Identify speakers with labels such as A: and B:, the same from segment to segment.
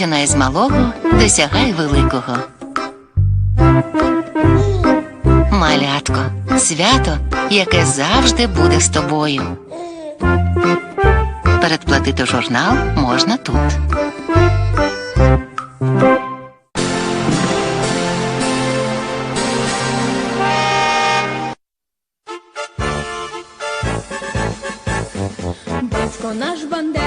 A: Починай з малого, досягай великого. Малятко, свято, яке завжди буде з тобою. Передплатити журнал можна тут.
B: Батько наш Бандера,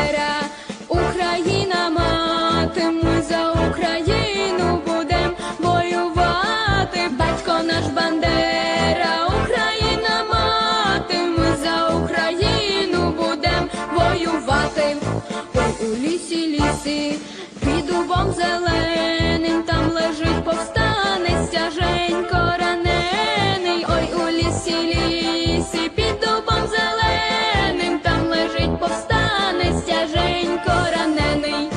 B: зеленим, там лежить повстанець стяженько ранений. Ой, у лісі, лісі, під дубом зеленим, там лежить повстанець стяженько ранений.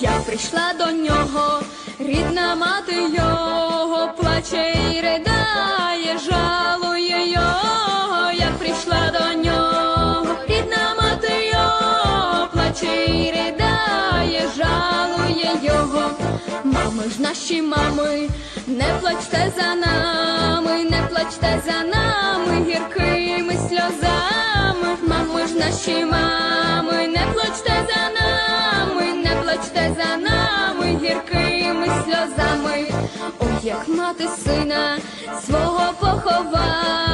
B: Я прийшла до нього, рідна мати його плаче і ридає, жалує його. Я прийшла до нього, рідна мати його плаче і ридає, його. Мами ж наші мами, не плачте за нами, не плачте за нами гіркими сльозами. Мами ж наші мами, не плачте за нами, не плачте за нами гіркими сльозами. Ой, як мати сина свого поховала,